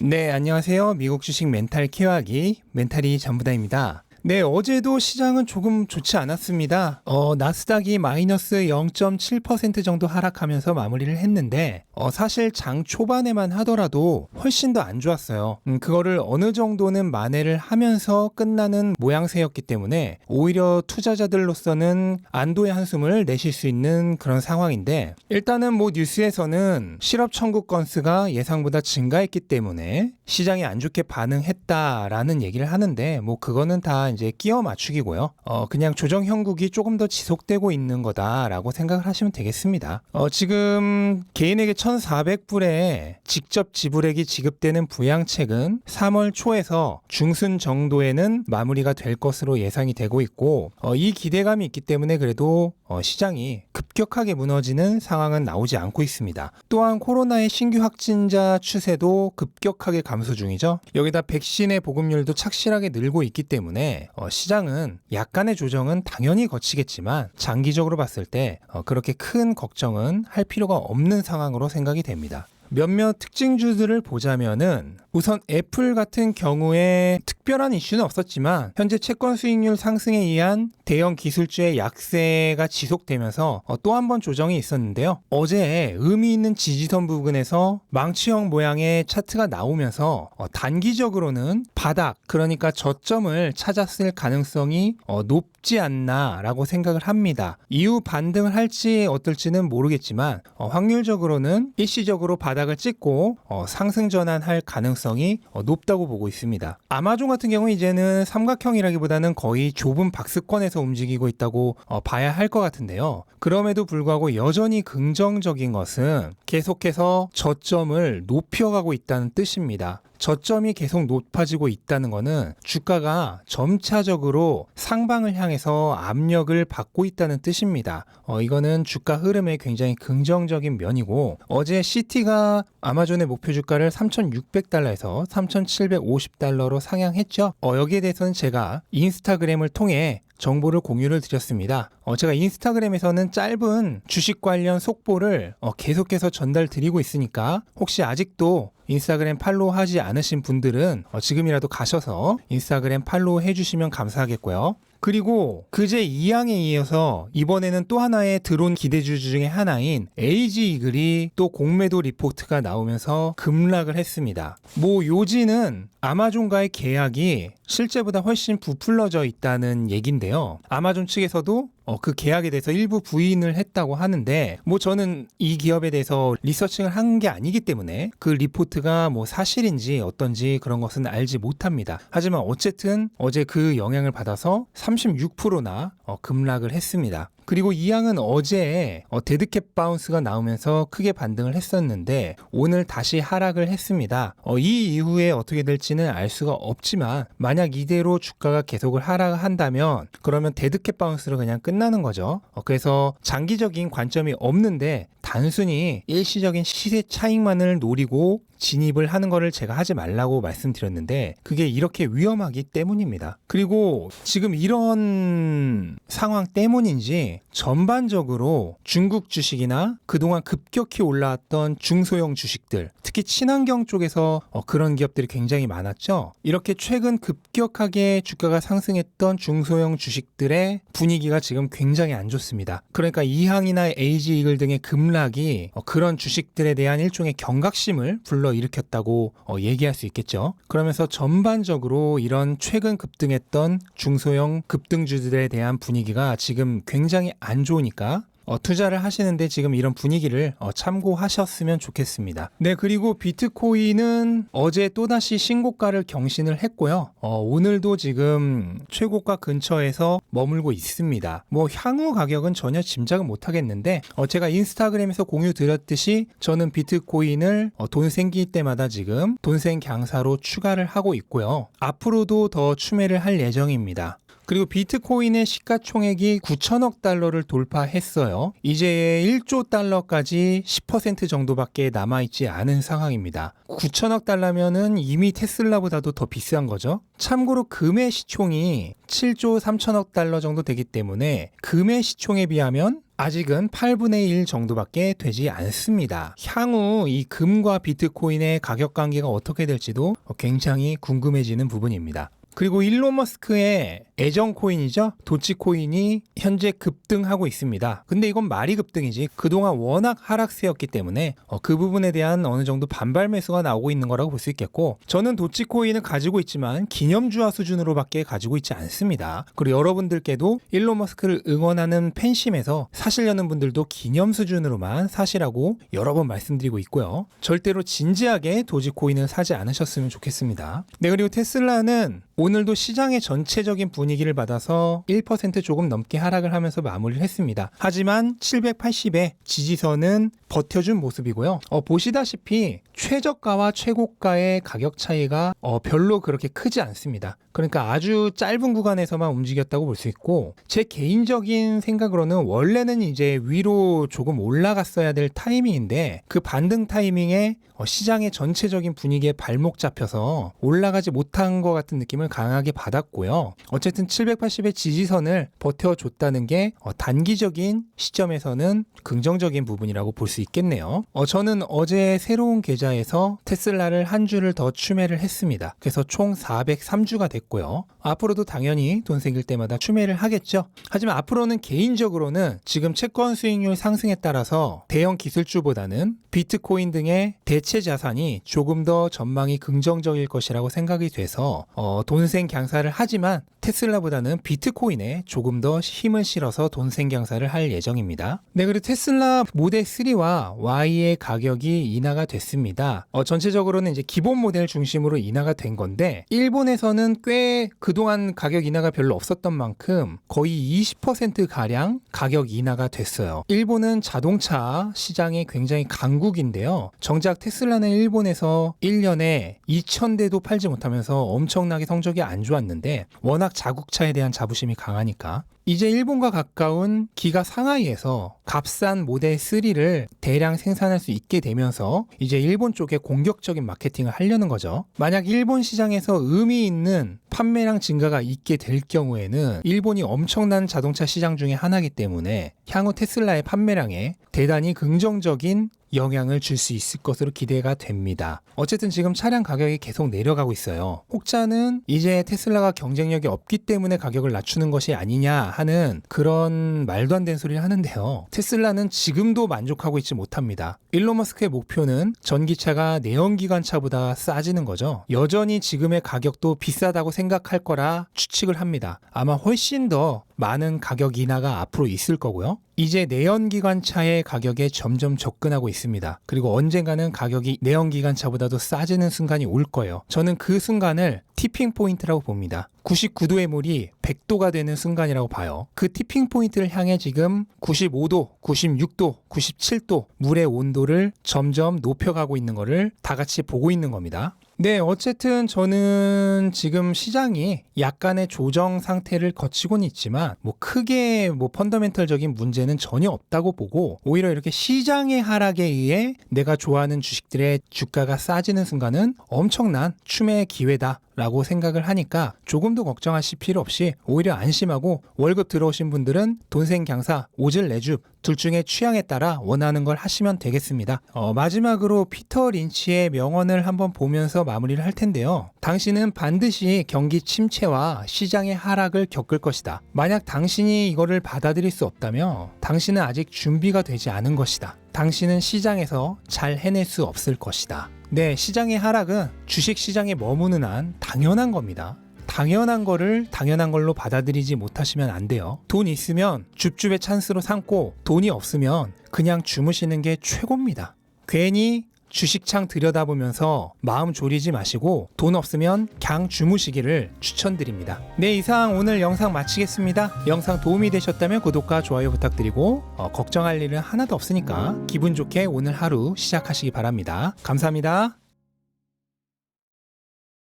네, 안녕하세요. 미국 주식 멘탈 케어하기 멘탈이 전부다입니다. 네, 어제도 시장은 조금 좋지 않았습니다. 어, 나스닥이 마이너스 0.7% 정도 하락하면서 마무리를 했는데, 어, 사실 장 초반에만 하더라도 훨씬 더 안 좋았어요. 음, 그거를 어느 정도는 만회를 하면서 끝나는 모양새였기 때문에 오히려 투자자들로서는 안도의 한숨을 내쉴 수 있는 그런 상황인데, 일단은 뭐 뉴스에서는 실업 청구 건수가 예상보다 증가했기 때문에 시장이 안 좋게 반응했다라는 얘기를 하는데, 뭐 그거는 다 이제 끼워 맞추기고요. 어, 그냥 조정 형국이 조금 더 지속되고 있는 거다라고 생각을 하시면 되겠습니다. 어, 지금 개인에게 1,400불에 직접 지불액이 지급되는 부양책은 3월 초에서 중순 정도에는 마무리가 될 것으로 예상이 되고 있고 어, 이 기대감이 있기 때문에 그래도 어, 시장이 급격하게 무너지는 상황은 나오지 않고 있습니다. 또한 코로나의 신규 확진자 추세도 급격하게 감소 중이죠. 여기다 백신의 보급률도 착실하게 늘고 있기 때문에 어, 시장은 약간의 조정은 당연히 거치겠지만 장기적으로 봤을 때 어, 그렇게 큰 걱정은 할 필요가 없는 상황으로 생각이 됩니다. 몇몇 특징주들을 보자면은 우선 애플 같은 경우에 특별한 이슈는 없었지만 현재 채권 수익률 상승에 의한 대형 기술주의 약세가 지속되면서 어, 또한 번 조정이 있었는데요. 어제 의미 있는 지지선 부근에서 망치형 모양의 차트가 나오면서 어, 단기적으로는 바닥 그러니까 저점을 찾았을 가능성이 어, 높지 않나라고 생각을 합니다. 이후 반등을 할지 어떨지는 모르겠지만 어, 확률적으로는 일시적으로 바닥을 찍고 어, 상승 전환할 가능성이 어, 높다고 보고 있습니다. 아마존 같은 경우 이제는 삼각형이라기보다는 거의 좁은 박스권에서 움직이고 있다고 어, 봐야 할 것 같은데요. 그럼에도 불구하고 여전히 긍정적인 것은 계속해서 저점을 높여가고 있다는 뜻입니다. 저점이 계속 높아지고 있다는 것은 주가가 점차적으로 상방을 향해서 압력을 받고 있다는 뜻입니다. 어, 이거는 주가 흐름에 굉장히 긍정적인 면이고 어제 시티가 아마존의 목표 주가를 3,600달러에서 3,750달러로 상향했죠. 어, 여기에 대해서는 제가 인스타그램을 통해 정보를 공유를 드렸습니다. 어, 제가 인스타그램에서는 짧은 주식 관련 속보를 어, 계속해서 전달 드리고 있으니까 혹시 아직도 인스타그램 팔로우 하지 않으신 분들은 어, 지금이라도 가셔서 인스타그램 팔로우 해주시면 감사하겠고요. 그리고 그제 이양에 이어서 이번에는 또 하나의 드론 기대주 중에 하나인 에이지 이글이 또 공매도 리포트가 나오면서 급락을 했습니다. 뭐 요지는 아마존과의 계약이 실제보다 훨씬 부풀러져 있다는 얘긴데요. 아마존 측에서도 어, 그 계약에 대해서 일부 부인을 했다고 하는데 뭐 저는 이 기업에 대해서 리서칭을 한 게 아니기 때문에 그 리포트가 뭐 사실인지 어떤지 그런 것은 알지 못합니다. 하지만 어쨌든 어제 그 영향을 받아서 36%나 어, 급락을 했습니다. 그리고 이 양은 어제 어, 데드캡 바운스가 나오면서 크게 반등을 했었는데 오늘 다시 하락을 했습니다. 어, 이 이후에 어떻게 될지는 알 수가 없지만 만약 이대로 주가가 계속을 하락한다면 그러면 데드캡 바운스로 그냥 끝나는 거죠. 어, 그래서 장기적인 관점이 없는데 단순히 일시적인 시세 차익만을 노리고 진입을 하는 거를 제가 하지 말라고 말씀드렸는데 그게 이렇게 위험하기 때문입니다. 그리고 지금 이런 상황 때문인지 전반적으로 중국 주식이나 그동안 급격히 올라왔던 중소형 주식들 특히 친환경 쪽에서 어, 그런 기업들이 굉장히 많았죠. 이렇게 최근 급격하게 주가가 상승했던 중소형 주식들의 분위기가 지금 굉장히 안 좋습니다. 그러니까 이항이나 에이지 이글 등의 급락 이 어, 그런 주식들에 대한 일종의 경각심을 불러 일으켰다고 어, 얘기할 수 있겠죠. 그러면서 전반적으로 이런 최근 급등했던 중소형 급등주들에 대한 분위기가 지금 굉장히 안 좋으니까 어, 투자를 하시는데 지금 이런 분위기를 어, 참고하셨으면 좋겠습니다. 네, 그리고 비트코인은 어제 또다시 신고가를 경신을 했고요. 어, 오늘도 지금 최고가 근처에서 머물고 있습니다. 뭐 향후 가격은 전혀 짐작은 못하겠는데 어, 제가 인스타그램에서 공유 드렸듯이 저는 비트코인을 어, 돈 생길 때마다 지금 돈생 강사로 추가를 하고 있고요. 앞으로도 더 추매를 할 예정입니다. 그리고 비트코인의 시가총액이 9천억 달러를 돌파했어요. 이제 1조 달러까지 10% 정도밖에 남아있지 않은 상황입니다. 9천억 달러면은 이미 테슬라보다도 더 비싼 거죠. 참고로 금의 시총이 7조 3천억 달러 정도 되기 때문에 금의 시총에 비하면 아직은 8분의 1 정도밖에 되지 않습니다. 향후 이 금과 비트코인의 가격 관계가 어떻게 될지도 굉장히 궁금해지는 부분입니다. 그리고 일론 머스크의 애정 코인이죠. 도치 코인이 현재 급등하고 있습니다. 근데 이건 말이 급등이지. 그동안 워낙 하락세였기 때문에 어, 그 부분에 대한 어느 정도 반발 매수가 나오고 있는 거라고 볼 수 있겠고 저는 도치 코인을 가지고 있지만 기념주화 수준으로밖에 가지고 있지 않습니다. 그리고 여러분들께도 일론 머스크를 응원하는 팬심에서 사시려는 분들도 기념 수준으로만 사시라고 여러 번 말씀드리고 있고요. 절대로 진지하게 도지 코인을 사지 않으셨으면 좋겠습니다. 네, 그리고 테슬라는 오늘도 시장의 전체적인 분위기를 받아서 1% 조금 넘게 하락을 하면서 마무리를 했습니다. 하지만 780의 지지선은 버텨준 모습이고요. 어, 보시다시피 최저가와 최고가의 가격 차이가 어, 별로 그렇게 크지 않습니다. 그러니까 아주 짧은 구간에서만 움직였다고 볼 수 있고 제 개인적인 생각으로는 원래는 이제 위로 조금 올라갔어야 될 타이밍인데 그 반등 타이밍에 어, 시장의 전체적인 분위기에 발목 잡혀서 올라가지 못한 것 같은 느낌을 강하게 받았고요. 어쨌든 780의 지지선을 버텨줬다는 게 어, 단기적인 시점에서는 긍정적인 부분이라고 볼 수 있겠네요. 어, 저는 어제 새로운 계좌에서 테슬라를 한 주를 더 추매를 했습니다. 그래서 총 403주가 됐고요. 앞으로도 당연히 돈 생길 때마다 추매를 하겠죠. 하지만 앞으로는 개인적으로는 지금 채권 수익률 상승에 따라서 대형 기술주보다는 비트코인 등의 대체 자산이 조금 더 전망이 긍정적일 것이라고 생각이 돼서 어, 돈생 강사를 하지만 테슬라보다는 비트코인에 조금 더 힘을 실어서 돈생 강사를 할 예정입니다. 네, 그리고 테슬라 모델 3와 Y의 가격이 인하가 됐습니다. 어, 전체적으로는 이제 기본 모델 중심으로 인하가 된 건데 일본에서는 꽤 그동안 가격 인하가 별로 없었던 만큼 거의 20% 가량 가격 인하가 됐어요. 일본은 자동차 시장이 굉장히 강국인데요. 정작 테슬라는 일본에서 1년에 2,000대도 팔지 못하면서 엄청나게 성 적이 안 좋았는데 워낙 자국차에 대한 자부심이 강하니까 이제 일본과 가까운 기가 상하이에서 값싼 모델 3를 대량 생산할 수 있게 되면서 이제 일본 쪽에 공격적인 마케팅을 하려는 거죠. 만약 일본 시장에서 의미 있는 판매량 증가가 있게 될 경우에는 일본이 엄청난 자동차 시장 중에 하나이기 때문에 향후 테슬라의 판매량에 대단히 긍정적인 영향을 줄 수 있을 것으로 기대가 됩니다. 어쨌든 지금 차량 가격이 계속 내려가고 있어요. 혹자는 이제 테슬라가 경쟁력이 없기 때문에 가격을 낮추는 것이 아니냐 하는 그런 말도 안 되는 소리를 하는데요. 테슬라는 지금도 만족하고 있지 못합니다. 일론 머스크의 목표는 전기차가 내연기관차보다 싸지는 거죠. 여전히 지금의 가격도 비싸다고 생각할 거라 추측을 합니다. 아마 훨씬 더 많은 가격 인하가 앞으로 있을 거고요. 이제 내연기관차의 가격에 점점 접근하고 있습니다. 그리고 언젠가는 가격이 내연기관차보다도 싸지는 순간이 올 거예요. 저는 그 순간을 티핑 포인트라고 봅니다. 99도의 물이 100도가 되는 순간이라고 봐요. 그 티핑 포인트를 향해 지금 95도, 96도, 97도 물의 온도를 점점 높여가고 있는 것을 다 같이 보고 있는 겁니다. 네, 어쨌든 저는 지금 시장이 약간의 조정 상태를 거치고는 있지만 뭐 크게 뭐 펀더멘털적인 문제는 전혀 없다고 보고 오히려 이렇게 시장의 하락에 의해 내가 좋아하는 주식들의 주가가 싸지는 순간은 엄청난 추매의 기회다. 라고 생각을 하니까 조금도 걱정하실 필요 없이 오히려 안심하고 월급 들어오신 분들은 돈생 강사 오질 내줍 둘 중에 취향에 따라 원하는 걸 하시면 되겠습니다. 어, 마지막으로 피터 린치의 명언을 한번 보면서 마무리를 할 텐데요. 당신은 반드시 경기 침체와 시장의 하락을 겪을 것이다. 만약 당신이 이거를 받아들일 수 없다면 당신은 아직 준비가 되지 않은 것이다. 당신은 시장에서 잘 해낼 수 없을 것이다. 네, 시장의 하락은 주식 시장에 머무는 한 당연한 겁니다. 당연한 거를 당연한 걸로 받아들이지 못하시면 안 돼요. 돈 있으면 줍줍의 찬스로 삼고 돈이 없으면 그냥 주무시는 게 최고입니다. 괜히 주식창 들여다보면서 마음 졸이지 마시고 돈 없으면 그냥 주무시기를 추천드립니다. 네 이상 오늘 영상 마치겠습니다. 영상 도움이 되셨다면 구독과 좋아요 부탁드리고 어, 걱정할 일은 하나도 없으니까 기분 좋게 오늘 하루 시작하시기 바랍니다. 감사합니다.